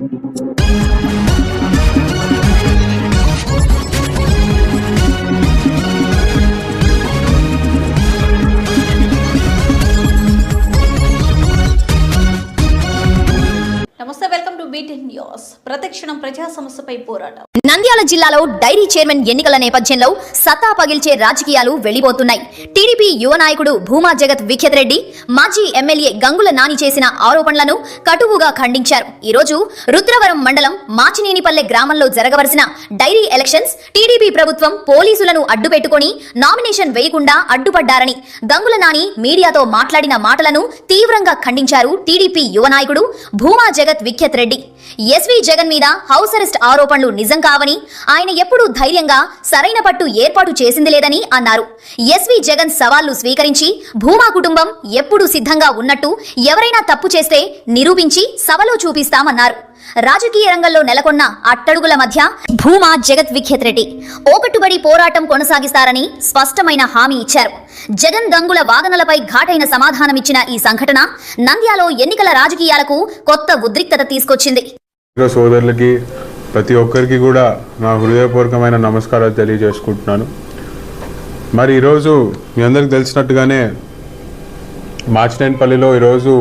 Thank you. ప్రతిక్షణం ప్రజా సమస్యపై పోరాటం. నంద్యాల జిల్లాలో డైరీ చైర్మన్ ఎన్నికల నేపథ్యంలో సత్తా పగిల్చే రాజకీయాలు వెళ్ళిపోతున్నాయి. టీడీపీ యువ నాయకుడు భూమా జగత్ విఖ్యత్ రెడ్డి మాజీ ఎమ్మెల్యే గంగుల నాని చేసిన ఆరోపణలను కటువుగా ఖండించారు. ఈ రోజు రుద్రవరం మండలం మాచినేనిపల్లె గ్రామంలో జరగవలసిన డైరీ ఎలక్షన్స్ టీడీపీ ప్రభుత్వం పోలీసులను అడ్డుపెట్టుకుని నామినేషన్ వేయకుండా అడ్డుపడ్డారని గంగుల నాని మీడియాతో మాట్లాడిన మాటలను తీవ్రంగా ఖండించారు టీడీపీ యువ నాయకుడు భూమా జగత్ విఖ్యత్ రెడ్డి. ఎస్వి జగన్ మీద హౌస్ అరెస్ట్ ఆరోపణలు నిజం కావని ఆయన ఎప్పుడూ ధైర్యంగా సరైన పట్టు ఏర్పాటు చేసింది లేదని అన్నారు. ఎస్వి జగన్ సవాళ్ళు స్వీకరించి భూమా కుటుంబం ఎప్పుడూ సిద్ధంగా ఉన్నట్టు ఎవరైనా తప్పు చేస్తే నిరూపించి సభలో చూపిస్తామన్నారు. రాజకీయ రంగంలో నెలకొన్న అట్టడుగుల మధ్య భూమా జగత్ విఖ్యత్ రెడ్డి ఓకట్టుబడి పోరాటం కొనసాగిస్తారని స్పష్టమైన హామీ ఇచ్చారు. జగన్ దంగుల వాదనలపై ఘాటైన సమాధానమిచ్చిన ఈ సంఘటన నంద్యాలో ఎన్నికల రాజకీయాలకు కొత్త ఉద్రిక్తత తీసుకొచ్చింది. సోదరులకి ప్రతి ఒక్కరికి కూడా నా హృదయపూర్వకమైన నమస్కారాలు తెలియజేసుకుంటున్నాను. మరి ఈరోజు మీ అందరికి తెలిసినట్టుగానే మార్చినేనిపల్లిలో ఈరోజు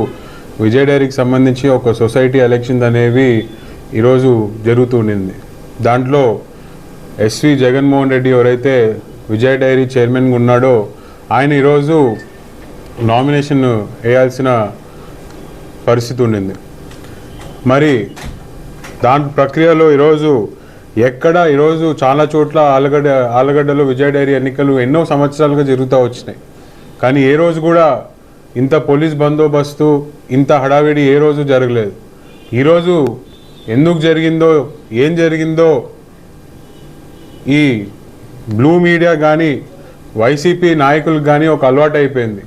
విజయ్ డైరీకి సంబంధించి ఒక సొసైటీ ఎలక్షన్స్ అనేవి ఈరోజు జరుగుతుండింది దాంట్లో ఎస్వి జగన్మోహన్ రెడ్డి ఎవరైతే విజయ్ డైరీ చైర్మన్గా ఉన్నాడో ఆయన ఈరోజు నామినేషన్ వేయాల్సిన పరిస్థితి ఉండింది. మరి దాని ప్రక్రియలో ఈరోజు ఎక్కడ ఈరోజు చాలా చోట్ల ఆలగడ్డ ఆలగడ్డలో విజయ డైరీ ఎన్నికలు ఎన్నో సంవత్సరాలుగా జరుగుతూ వచ్చినాయి. కానీ ఏ రోజు కూడా ఇంత పోలీస్ బందోబస్తు ఇంత హడావిడి ఏ రోజు జరగలేదు. ఈరోజు ఎందుకు జరిగిందో ఏం జరిగిందో ఈ బ్లూ మీడియా కానీ వైసీపీ నాయకులకు కానీ ఒక అలవాటు అయిపోయింది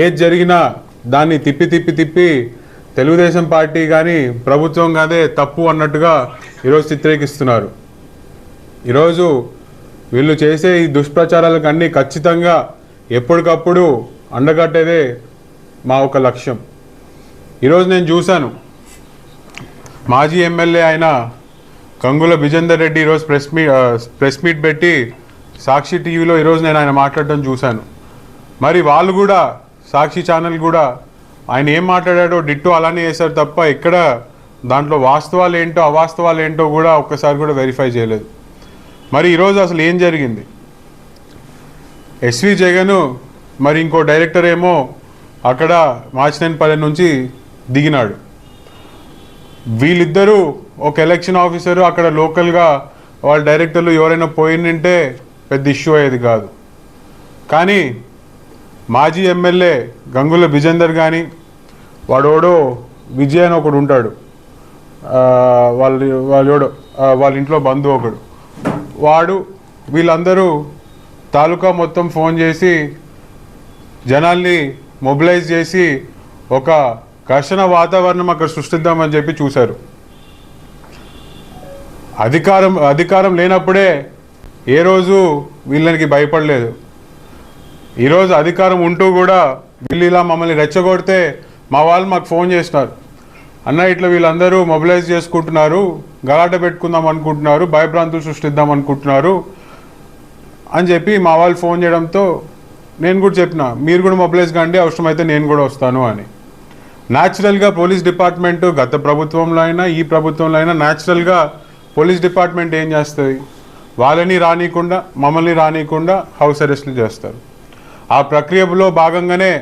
ఏది జరిగినా దాన్ని తిప్పి తిప్పి తిప్పి తెలుగుదేశం పార్టీ కానీ ప్రభుత్వం కాదే తప్పు అన్నట్టుగా ఈరోజు చిత్రీకరిస్తున్నారు. ఈరోజు వీళ్ళు చేసే ఈ దుష్ప్రచారాలకు అన్నీ ఖచ్చితంగా ఎప్పటికప్పుడు అండగట్టేదే మా ఒక లక్ష్యం. ఈరోజు నేను చూశాను. మాజీ ఎమ్మెల్యే అయిన కంగుల విజేందర్ రెడ్డి ఈరోజు ప్రెస్ మీ ప్రెస్ మీట్ పెట్టి సాక్షి టీవీలో ఈరోజు నేను ఆయన మాట్లాడటం చూశాను. మరి వాళ్ళు కూడా సాక్షి ఛానల్ కూడా ఆయన ఏం మాట్లాడాడో డిట్టో అలానే చేశారు తప్ప ఎక్కడ దాంట్లో వాస్తవాలు ఏంటో అవాస్తవాలు ఏంటో కూడా ఒక్కసారి కూడా వెరిఫై చేయలేదు. మరి ఈరోజు అసలు ఏం జరిగింది? ఎస్వి జగన్ మరి ఇంకో డైరెక్టర్ ఏమో అక్కడ మాచినేనిపల్లి నుంచి దిగినాడు. వీళ్ళిద్దరూ ఒక ఎలక్షన్ ఆఫీసరు అక్కడ లోకల్గా వాళ్ళ డైరెక్టర్లు ఎవరైనా పోయిందంటే పెద్ద ఇష్యూ అయ్యేది కాదు. కానీ మాజీ ఎమ్మెల్యే గంగుల విజేందర్ కానీ వాడోడో విజయ్ అని ఒకడు ఉంటాడు. ఆ, వాళ్ళ వాళ్ళోడు వాళ్ళ ఇంట్లో బంధువు ఒకడు. వాడు వీళ్ళందరూ తాలూకా మొత్తం ఫోన్ చేసి జనాల్ని మొబిలైజ్ చేసి ఒక ఘర్షణ వాతావరణం అక్కడ సృష్టిద్దామని చెప్పి చూశారు. అధికారం అధికారం లేనప్పుడే ఏ రోజు వీళ్ళకి భయపడలేదు. ఈరోజు అధికారం ఉంటూ కూడా వీళ్ళు ఇలా మమ్మల్ని రెచ్చగొడితే మా వాళ్ళు మాకు ఫోన్ చేసినారు. అన్న ఇట్లా వీళ్ళందరూ మొబిలైజ్ చేసుకుంటున్నారు గలాట పెట్టుకుందాం అనుకుంటున్నారు భయభ్రాంతులు సృష్టిద్దాం అనుకుంటున్నారు అని చెప్పి మా వాళ్ళు ఫోన్ చేయడంతో నేను కూడా చెప్పిన మీరు కూడా మొబిలైజ్ కండి అవసరమైతే నేను కూడా వస్తాను అని. న్యాచురల్గా పోలీస్ డిపార్ట్మెంట్ గత ప్రభుత్వంలో అయినా ఈ ప్రభుత్వంలో అయినా న్యాచురల్గా పోలీస్ డిపార్ట్మెంట్ ఏం చేస్తుంది? వాళ్ళని రానియకుండా మమ్మల్ని రానియకుండా హౌస్ అరెస్ట్లు చేస్తారు. ఆ ప్రక్రియలో భాగంగానే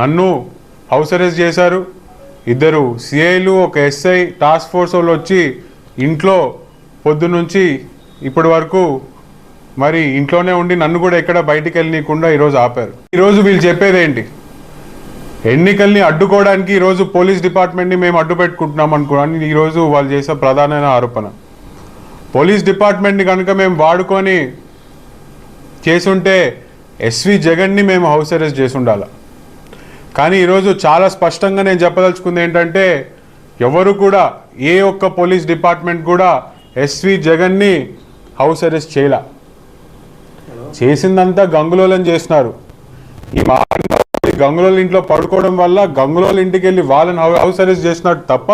నన్ను హౌస్ అరెస్ట్ చేశారు. ఇద్దరు సిఐలు ఒక ఎస్ఐ టాస్క్ ఫోర్స్ వాళ్ళు వచ్చి ఇంట్లో పొద్దునుంచి ఇప్పటి వరకు మరి ఇంట్లోనే ఉండి నన్ను కూడా ఎక్కడ బయటికి వెళ్ళనీయకుండా ఈరోజు ఆపారు. ఈరోజు వీళ్ళు చెప్పేది ఏంటి? ఎన్నికల్ని అడ్డుకోవడానికి ఈరోజు పోలీస్ డిపార్ట్మెంట్ని మేము అడ్డు పెట్టుకుంటున్నాం అనుకోవడానికి ఈరోజు వాళ్ళు చేసే ప్రధానమైన ఆరోపణ. పోలీస్ డిపార్ట్మెంట్ని కనుక మేము వాడుకొని చేసుంటే ఎస్వి జగన్ని మేము హౌస్ అరెస్ట్ చేసి ఉండాలి కానీ ఈరోజు చాలా స్పష్టంగా నేను చెప్పదలుచుకుంది ఏంటంటే ఎవరు కూడా ఏ ఒక్క పోలీస్ డిపార్ట్మెంట్ కూడా ఎస్వి జగన్ని హౌస్ అరెస్ట్ చేయలే. చేసిందంతా గంగులోలని చేసినారు. ఈ మా గంగులోల ఇంట్లో పడుకోవడం వల్ల గంగులోల ఇంటికి వెళ్ళి వాళ్ళని హౌస్ అరెస్ట్ చేసినట్టు తప్ప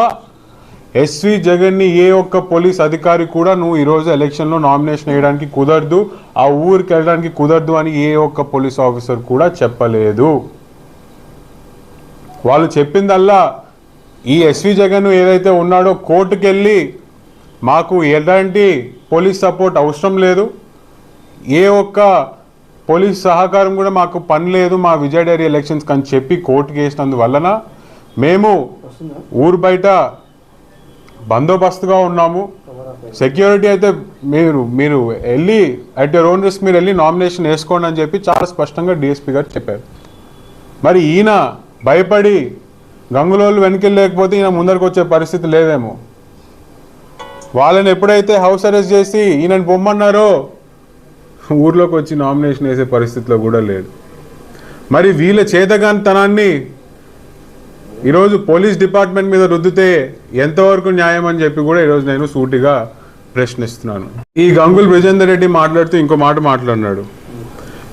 ఎస్వి జగన్ని ఏ ఒక్క పోలీస్ అధికారి కూడా నువ్వు ఈరోజు ఎలక్షన్లో నామినేషన్ వేయడానికి కుదరదు ఆ ఊరికి వెళ్ళడానికి కుదరదు అని ఏ ఒక్క పోలీస్ ఆఫీసర్ కూడా చెప్పలేదు. వాళ్ళు చెప్పిందల్లా ఈ ఎస్వి జగన్ ఏదైతే ఉన్నాడో కోర్టుకెళ్ళి మాకు ఎలాంటి పోలీస్ సపోర్ట్ అవసరం లేదు ఏ ఒక్క పోలీస్ సహకారం కూడా మాకు పని లేదు మా విజయ డైరీ ఎలక్షన్స్ అని చెప్పి కోర్టుకి వేసినందువలన మేము ఊరు బయట బందోబస్తుగా ఉన్నాము. సెక్యూరిటీ అయితే మీరు మీరు వెళ్ళి అట్ యువర్ ఓన్ రిస్క్ మీరు వెళ్ళి నామినేషన్ వేసుకోండి అని చెప్పి చాలా స్పష్టంగా డిఎస్పీ గారు చెప్పారు. మరి ఈయన భయపడి గంగులోళ్ళు వెనక్కి లేకపోతే ఈయన ముందరకు వచ్చే పరిస్థితి లేదేమో. వాళ్ళని ఎప్పుడైతే హౌస్ అరెస్ట్ చేసి ఈయనని పొమ్మన్నారో ఊర్లోకి వచ్చి నామినేషన్ వేసే పరిస్థితిలో కూడా లేదు. మరి వీళ్ళ చేతగానితనాన్ని ఈరోజు పోలీస్ డిపార్ట్మెంట్ మీద రుద్దితే ఎంతవరకు న్యాయం అని చెప్పి కూడా ఈరోజు నేను సూటిగా ప్రశ్నిస్తున్నాను. ఈ గంగుల్ బ్రిజేందర్ రెడ్డి మాట్లాడుతూ ఇంకో మాట మాట్లాడినాడు.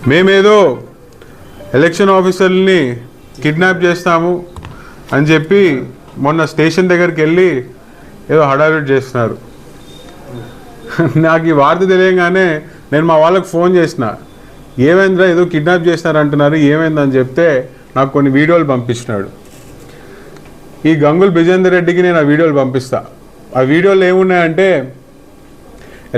మేమేదో ఎలక్షన్ ఆఫీసర్ని కిడ్నాప్ చేస్తాము అని చెప్పి మొన్న స్టేషన్ దగ్గరికి వెళ్ళి ఏదో హడావిడి చేస్తున్నారు. నాకు ఈ వార్త తెలియగానే నేను మా వాళ్ళకి ఫోన్ చేసిన. ఏమైందిరా ఏదో కిడ్నాప్ చేస్తున్నారు అంటున్నారు ఏమైందని చెప్తే నాకు కొన్ని వీడియోలు పంపించినాడు. ఈ గంగుల్ బిజేందర్ రెడ్డికి నేను ఆ వీడియోలు పంపిస్తా. ఆ వీడియోలు ఏమున్నాయంటే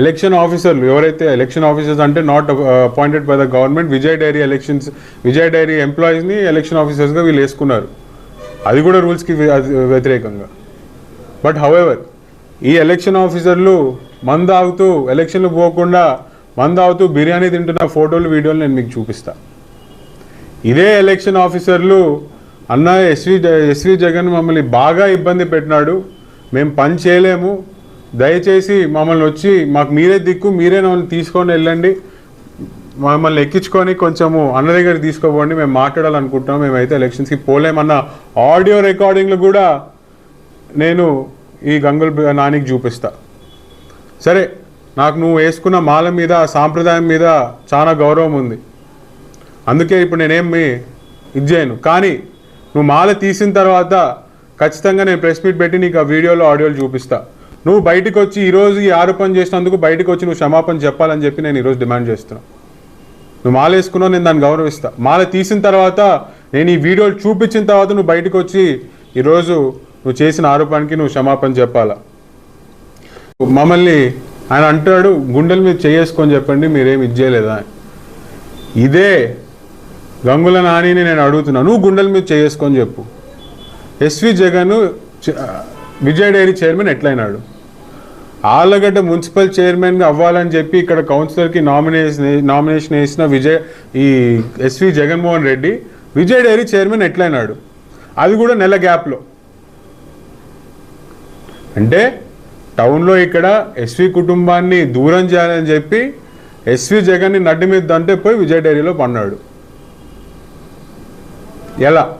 ఎలక్షన్ ఆఫీసర్లు ఎవరైతే ఎలక్షన్ ఆఫీసర్స్ అంటే not appointed by the government Vijay dairy elections Vijay dairy ఎంప్లాయీస్ని ఎలక్షన్ ఆఫీసర్స్గా వీళ్ళు వేసుకున్నారు. అది కూడా రూల్స్కి వ్యతిరేకంగా. బట్ హౌఎవర్ ఈ ఎలక్షన్ ఆఫీసర్లు మంద ఆగుతూ ఎలక్షన్లు పోకుండా మంద ఆగుతూ బిర్యానీ తింటున్న ఫోటోలు వీడియోలు నేను మీకు చూపిస్తాను ఇదే ఎలక్షన్ ఆఫీసర్లు అన్న ఎస్వి ఎస్వి జగన్ మమ్మల్ని బాగా ఇబ్బంది పెట్టినాడు. మేము పని చేయలేము. దయచేసి మమ్మల్ని వచ్చి మాకు మీరే దిక్కు మీరే మమ్మల్ని తీసుకొని వెళ్ళండి. మమ్మల్ని ఎక్కించుకొని కొంచెము అన్న దగ్గర తీసుకోపోండి. మేము మాట్లాడాలనుకుంటున్నాం. మేమైతే ఎలక్షన్స్కి పోలేమన్న ఆడియో రికార్డింగ్లు కూడా నేను ఈ గంగుల్ నానికి చూపిస్తా. సరే నాకు నువ్వు వేసుకున్న మాల మీద సాంప్రదాయం మీద చాలా గౌరవం ఉంది. అందుకే ఇప్పుడు నేనేమి ఇది చేయను. కానీ నువ్వు మాల తీసిన తర్వాత ఖచ్చితంగా నేను ప్రెస్ మీట్ పెట్టి నీకు ఆ వీడియోలో ఆడియోలు చూపిస్తా. నువ్వు బయటకు వచ్చి ఈరోజు ఈ ఆరోపణ చేసినందుకు బయటకు వచ్చి నువ్వు క్షమాపణ చెప్పాలని చెప్పి నేను ఈరోజు డిమాండ్ చేస్తున్నాను నువ్వు మాల వేసుకున్నావు నేను దాన్ని గౌరవిస్తా. మాల తీసిన తర్వాత నేను ఈ వీడియోలు చూపించిన తర్వాత నువ్వు బయటకు వచ్చి ఈరోజు నువ్వు చేసిన ఆరోపణకి నువ్వు క్షమాపణ చెప్పాలా? మమ్మల్ని ఆయన అంటాడు గుండెల మీద చేసుకొని చెప్పండి మీరేం ఇచ్చేయలేదా ఇదే గంగుల నానిని నేను అడుగుతున్నా. నువ్వు గుండెల మీద చేసుకొని చెప్పు. S V Jagan Vijaya Vijay dairy chairman ఎట్లయినాడు? Allagadda municipal చైర్మన్గా అవ్వాలని చెప్పి ఇక్కడ కౌన్సిలర్కి నామినేషన్ నామినేషన్ వేసిన విజయ్ ఈ S V Jaganmohan Reddy Vijay dairy chairman ఎట్లయినాడు? అది కూడా నెల గ్యాప్లో. అంటే టౌన్లో ఇక్కడ ఎస్వి కుటుంబాన్ని దూరం చేయాలని చెప్పి ఎస్వి జగన్ని నడ్డి మీద దంటే పోయి విజయ్ డైరీలో పన్నాడు ఎలా?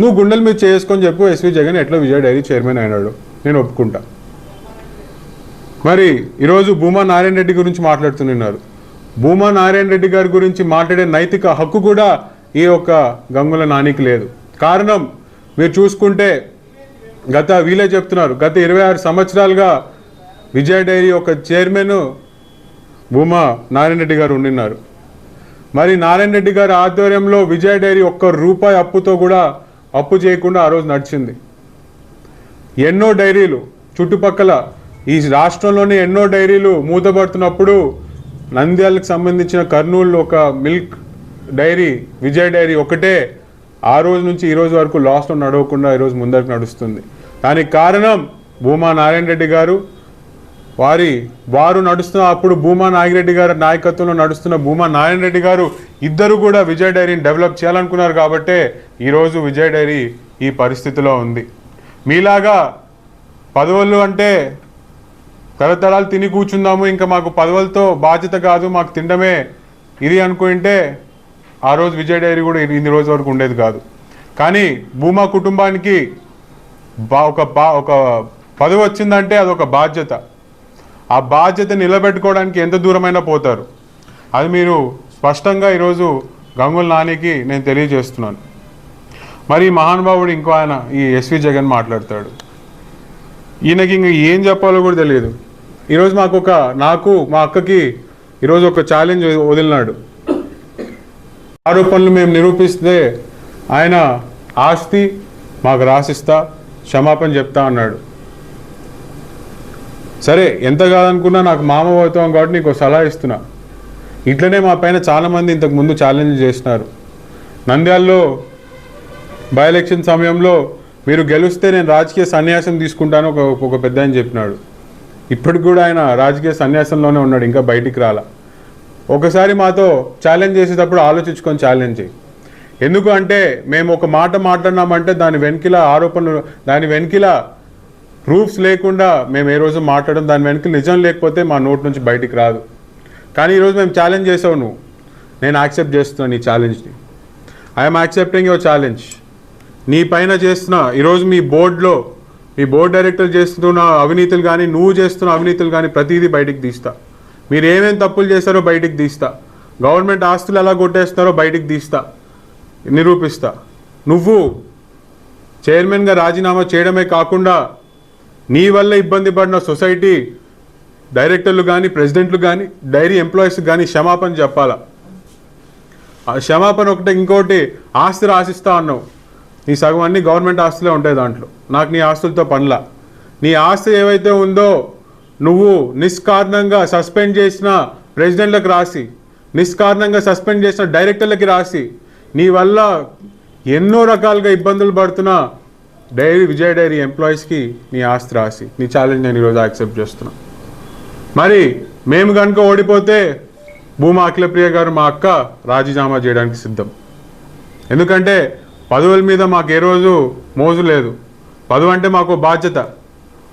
నువ్వు గుండెల మీద చేసుకొని చెప్పు ఎస్వి జగన్ ఎట్లా విజయ డైరీ చైర్మన్ అయినాడు. నేను ఒప్పుకుంటా. మరి ఈరోజు భూమా నారాయణ రెడ్డి గురించి మాట్లాడుతున్నారు. భూమా నారాయణ రెడ్డి గారి గురించి మాట్లాడే నైతిక హక్కు కూడా ఈ యొక్క గంగుల నానికి లేదు. కారణం మీరు చూసుకుంటే గత వీలే చెప్తున్నారు. గత ఇరవై ఆరు సంవత్సరాలుగా విజయ డైరీ యొక్క చైర్మన్ భూమా నారాయణ రెడ్డి గారు ఉండిన్నారు. మరి నారాయణ రెడ్డి గారి ఆధ్వర్యంలో విజయ డైరీ ఒక్క రూపాయి అప్పుతో కూడా అప్పు చేయకుండా ఆ రోజు నడిచింది. ఎన్నో డైరీలు చుట్టుపక్కల ఈ రాష్ట్రంలోని ఎన్నో డైరీలు మూతపడుతున్నప్పుడు నంద్యాలకు సంబంధించిన కర్నూలు ఒక మిల్క్ డైరీ విజయ్ డైరీ ఒకటే ఆ రోజు నుంచి ఈ రోజు వరకు లాస్లో నడవకుండా ఈరోజు ముందరకు నడుస్తుంది. దానికి కారణం భూమా నారాయణ రెడ్డి గారు వారి వారు నడుస్తున్న అప్పుడు భూమా నాగిరెడ్డి గారి నాయకత్వంలో నడుస్తున్న భూమా నారాయణ రెడ్డి గారు ఇద్దరు కూడా విజయ్ డైరీని డెవలప్ చేయాలనుకున్నారు కాబట్టే ఈరోజు విజయ్ డైరీ ఈ పరిస్థితిలో ఉంది. మీలాగా పదవులు అంటే తరతరాలు తిని కూర్చుందాము ఇంకా మాకు పదవులతో బాధ్యత కాదు మాకు తినడమే ఇది అనుకుంటే ఆ రోజు విజయ్ డైరీ కూడా ఇన్ని- రోజు వరకు ఉండేది కాదు. కానీ భూమా కుటుంబానికి బా ఒక బా ఒక పదవి వచ్చిందంటే అదొక బాధ్యత. ఆ బాధ్యత నిలబెట్టుకోవడానికి ఎంత దూరమైనా పోతారు. అది మీరు స్పష్టంగా ఈరోజు గంగుల నానికి నేను తెలియజేస్తున్నాను. మరి మహానుభావుడు ఇంకో ఆయన ఈ ఎస్వి జగన్ మాట్లాడతాడు. ఈయనకి ఇంక ఏం చెప్పాలో కూడా తెలియదు. ఈరోజు మాకు ఒక నాకు మా అక్కకి ఈరోజు ఒక ఛాలెంజ్ వదిలినాడు. ఆరోపణలు మేము నిరూపిస్తే ఆయన ఆస్తి మాకు రాసిస్తా క్షమాపణ చెప్తా అన్నాడు. సరే ఎంత కాదనుకున్నా నాకు మామ అవుతాం కాబట్టి నీకు ఒక సలహా ఇస్తున్నా. ఇట్లనే మా పైన చాలామంది ఇంతకు ముందు ఛాలెంజ్ చేసినారు. నంద్యాల్లో బై ఎలక్షన్ సమయంలో మీరు గెలిస్తే నేను రాజకీయ సన్యాసం తీసుకుంటాను ఒక ఒక పెద్ద అని చెప్పినాడు. ఇప్పటికి కూడా ఆయన రాజకీయ సన్యాసంలోనే ఉన్నాడు ఇంకా బయటికి రాలా. ఒకసారి మాతో ఛాలెంజ్ చేసేటప్పుడు ఆలోచించుకొని ఛాలెంజ్ చేయి. ఎందుకు అంటే మేము ఒక మాట మాట్లాడినామంటే దాని వెనుకల ఆరోపణలు దాని వెనుకల ప్రూఫ్స్ లేకుండా మేము ఏ రోజు మాట్లాడడం దాని వెనుక నిజం లేకపోతే మా నోట్ నుంచి బయటికి రాదు. కానీ ఈరోజు మేము ఛాలెంజ్ చేసావు నువ్వు. నేను యాక్సెప్ట్ చేస్తున్నాను నీ ఛాలెంజ్ని. ఐఎమ్ యాక్సెప్టింగ్ యువర్ ఛాలెంజ్ నీ పైన చేస్తున్న ఈరోజు మీ బోర్డులో మీ బోర్డు డైరెక్టర్ చేస్తున్న అవినీతులు కానీ నువ్వు చేస్తున్న అవినీతులు కానీ ప్రతిదీ బయటికి తీస్తా. మీరు ఏమేమి తప్పులు చేస్తారో బయటికి తీస్తా. గవర్నమెంట్ ఆస్తులు ఎలా కొట్టేస్తారో బయటికి తీస్తా. నిరూపిస్తా. నువ్వు చైర్మన్గా రాజీనామా చేయడమే కాకుండా నీ వల్ల ఇబ్బంది పడిన సొసైటీ డైరెక్టర్లు కానీ ప్రెసిడెంట్లు కానీ డైరీ ఎంప్లాయీస్ కానీ క్షమాపణ చెప్పాలా? ఆ క్షమాపణ ఒకటి ఇంకోటి ఆస్తి ఆశిస్తా అన్నావు. నీ సగం అన్ని గవర్నమెంట్ ఆస్తులే ఉంటాయి దాంట్లో. నాకు నీ ఆస్తులతో పనిలా. నీ ఆస్తి ఏవైతే ఉందో నువ్వు నిష్కారణంగా సస్పెండ్ చేసిన ప్రెసిడెంట్లకు రాసి నిష్కారణంగా సస్పెండ్ చేసిన డైరెక్టర్లకి రాసి నీ వల్ల ఎన్నో రకాలుగా ఇబ్బందులు పడుతున్న డైరీ విజయ డైరీ ఎంప్లాయీస్కి నీ ఆస్తి రాసి నీ ఛాలెంజ్ నేను ఈరోజు యాక్సెప్ట్ చేస్తున్నా. మరి మేము కనుక ఓడిపోతే భూమా అఖిలప్రియ గారు మా అక్క రాజీనామా చేయడానికి సిద్ధం. ఎందుకంటే పదవుల మీద మాకు ఏ రోజు మోజు లేదు. పదవి అంటే మాకు బాధ్యత.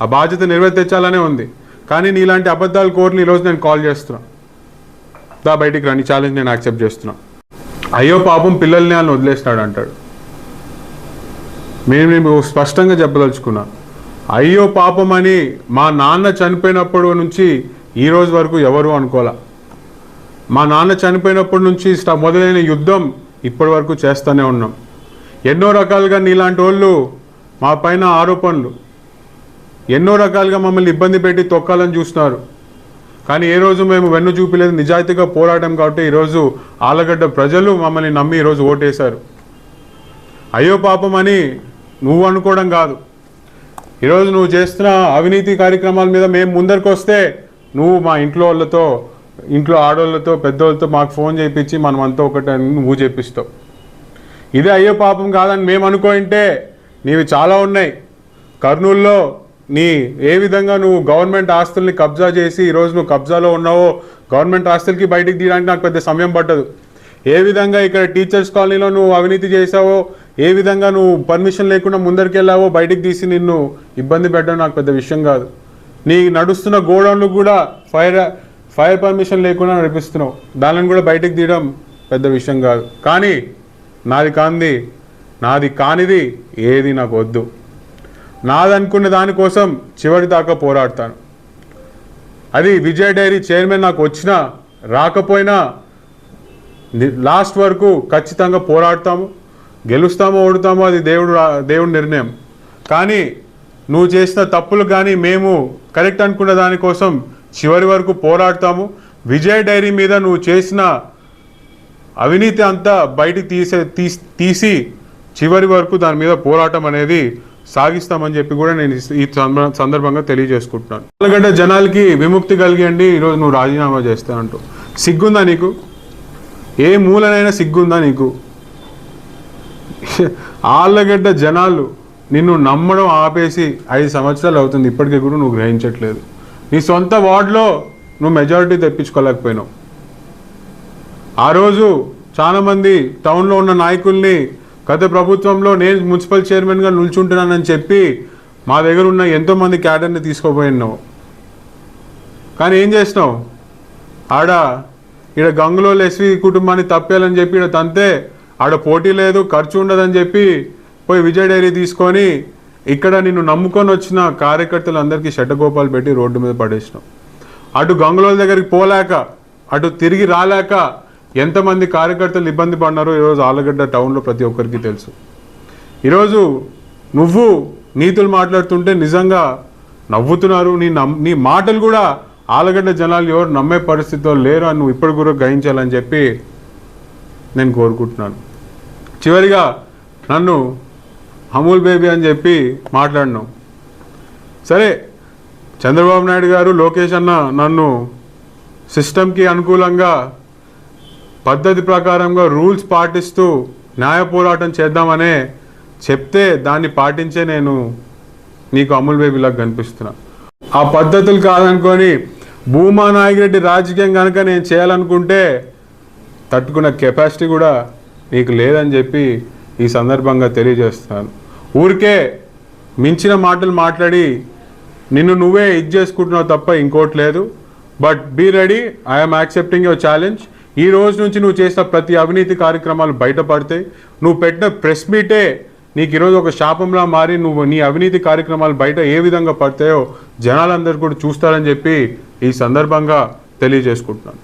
ఆ బాధ్యత నిర్వర్తించాలనే ఉంది. కానీ నీలాంటి అబద్ధాలు కోరిని ఈరోజు నేను కాల్ చేస్తున్నా. దా బయటికి రాని ఛాలెంజ్ నేను యాక్సెప్ట్ చేస్తున్నా. అయ్యో పాపం పిల్లల్ని వాళ్ళని వదిలేసినాడు అంటాడు మేము నేను స్పష్టంగా చెప్పదలుచుకున్నా. అయ్యో పాపం అని మా నాన్న చనిపోయినప్పటి నుంచి ఈ రోజు వరకు ఎవరు అనుకోలే. మా నాన్న చనిపోయినప్పటి నుంచి మొదలైన యుద్ధం ఇప్పటి వరకు చేస్తూనే ఉన్నాం. ఎన్నో రకాలుగా నీలాంటి వాళ్ళు మా పైన ఆరోపణలు. ఎన్నో రకాలుగా మమ్మల్ని ఇబ్బంది పెట్టి తొక్కాలని చూస్తున్నారు. కానీ ఏ రోజు మేము వెన్ను చూపిలేదు నిజాయితీగా పోరాటం కాబట్టి ఈరోజు ఆలగడ్డ ప్రజలు మమ్మల్ని నమ్మి ఈరోజు ఓటేశారు. అయ్యో పాపం అని నువ్వు అనుకోవడం కాదు. ఈరోజు నువ్వు చేస్తున్న అవినీతి కార్యక్రమాల మీద మేము ముందరికి వస్తే నువ్వు మా ఇంట్లో వాళ్ళతో ఇంట్లో ఆడవాళ్ళతో పెద్దోళ్ళతో మాకు ఫోన్ చేయించి మనం అంతా ఒకటి నువ్వు చేపిస్తావు ఇదే అయ్యో పాపం కాదని మేము అనుకోంటే నీవి చాలా ఉన్నాయి. కర్నూలులో నీ ఏ విధంగా నువ్వు గవర్నమెంట్ ఆస్తుల్ని కబ్జా చేసి ఈరోజు నువ్వు కబ్జాలో ఉన్నావో గవర్నమెంట్ ఆస్తులకి బయటికి తీయడానికి నాకు పెద్ద సమయం పట్టదు. ఏ విధంగా ఇక్కడ టీచర్స్ కాలనీలో నువ్వు అవినీతి చేసావో ఏ విధంగా నువ్వు పర్మిషన్ లేకుండా ముందరికి వెళ్ళావో బయటికి తీసి నిన్ను ఇబ్బంది పెట్టడం నాకు పెద్ద విషయం కాదు. నీ నడుస్తున్న గోడౌన్లు కూడా ఫైర్ ఫైర్ పర్మిషన్ లేకుండా నడిపిస్తున్నావు. దానిని కూడా బయటికి తీయడం పెద్ద విషయం కాదు. కానీ నాది కాంది నాది కానిది ఏది నాకు వద్దు. నాదనుకున్న దానికోసం చివరి దాకా పోరాడతాను. అది విజయ్ డైరీ చైర్మన్ నాకు వచ్చినా రాకపోయినా లాస్ట్ వరకు ఖచ్చితంగా పోరాడతాము. గెలుస్తామో ఓడుతామో అది దేవుడు రా- దేవుడి నిర్ణయం. కానీ నువ్వు చేసిన తప్పులు కానీ మేము కరెక్ట్ అనుకున్న దానికోసం చివరి వరకు పోరాడతాము. విజయ్ డైరీ మీద నువ్వు చేసిన అవినీతి అంతా బయటికి తీసే తీసి చివరి వరకు దాని మీద పోరాటం అనేది సాగిస్తామని చెప్పి కూడా నేను ఈ- సందర్భంగా తెలియజేసుకుంటున్నాను. ఎందుకంటే జనాలకి విముక్తి కలిగండి ఈరోజు నువ్వు రాజీనామా చేస్తానంటూ. సిగ్గుందా నీకు? ఏ మూలనైనా సిగ్గుందా నీకు? ఆళ్ళగడ్డ జనాలు నిన్ను నమ్మడం ఆపేసి ఐదు సంవత్సరాలు అవుతుంది. ఇప్పటికీ కూడా నువ్వు గ్రహించట్లేదు. నీ సొంత వార్డులో నువ్వు మెజారిటీ తెప్పించుకోలేకపోయినావు. ఆ రోజు చాలామంది టౌన్లో ఉన్న నాయకుల్ని గత ప్రభుత్వంలో నేను మున్సిపల్ చైర్మన్గా నిల్చుంటున్నానని చెప్పి మా దగ్గర ఉన్న ఎంతోమంది క్యాడర్ని తీసుకోపోయినావు. కానీ ఏం చేసినావు? ఆడ ఈడ గంగులో ఎస్వి కుటుంబాన్ని తప్పేయాలని చెప్పి ఈడ తంతే ఆడ పోటీ లేదు ఖర్చు ఉండదని చెప్పి పోయి విజయ్ డైరీ తీసుకొని ఇక్కడ నిన్ను నమ్ముకొని వచ్చిన కార్యకర్తలందరికీ షట్టగోపాలు పెట్టి రోడ్డు మీద పడేసినాం. అటు గంగులోల దగ్గరికి పోలేక అటు తిరిగి రాలేక ఎంతమంది కార్యకర్తలు ఇబ్బంది పడినారో ఈరోజు ఆలగడ్డ టౌన్లో ప్రతి ఒక్కరికి తెలుసు. ఈరోజు నువ్వు నీతులు మాట్లాడుతుంటే నిజంగా నవ్వుతున్నారు నీ నమ్ నీ మాటలు కూడా ఆలగడ్డ జనాలు ఎవరు నమ్మే పరిస్థితిలో లేరు అని నువ్వు ఇప్పుడు కూడా గ్రహించాలని చెప్పి నేను కోరుకుంటున్నాను. చివరిగా నన్ను అమూల్ బేబీ అని చెప్పి మాట్లాడినాం. సరే చంద్రబాబు నాయుడు గారు లోకేష్ అన్న నన్ను సిస్టమ్కి అనుకూలంగా పద్ధతి ప్రకారంగా రూల్స్ పాటిస్తూ న్యాయ పోరాటం చేద్దామనే చెప్తే దాన్ని పాటించే నేను నీకు అమూల్ బేబీలాగా కనిపిస్తున్నా. ఆ పద్ధతులు కాదనుకొని భూమా నాయకరెడ్డి రాజకీయం కనుక నేను చేయాలనుకుంటే తట్టుకున్న కెపాసిటీ కూడా నీకు లేదని చెప్పి ఈ సందర్భంగా తెలియజేస్తాను ఊరికే మించిన మాటలు మాట్లాడి నిన్ను నువ్వే ఇది చేసుకుంటున్నావు తప్ప ఇంకోటి లేదు. But be ready I'm accepting your challenge ఈ రోజు నుంచి నువ్వు చేసిన ప్రతి అవినీతి కార్యక్రమాలు బయటపడతాయి. నువ్వు పెట్టిన ప్రెస్ మీటే నీకు ఈరోజు ఒక శాపంలా మారి నువ్వు నీ అవినీతి కార్యక్రమాలు బయట ఏ విధంగా పడతాయో జనాలందరూ కూడా చూస్తారని చెప్పి ఈ సందర్భంగా తెలియజేసుకుంటున్నాను.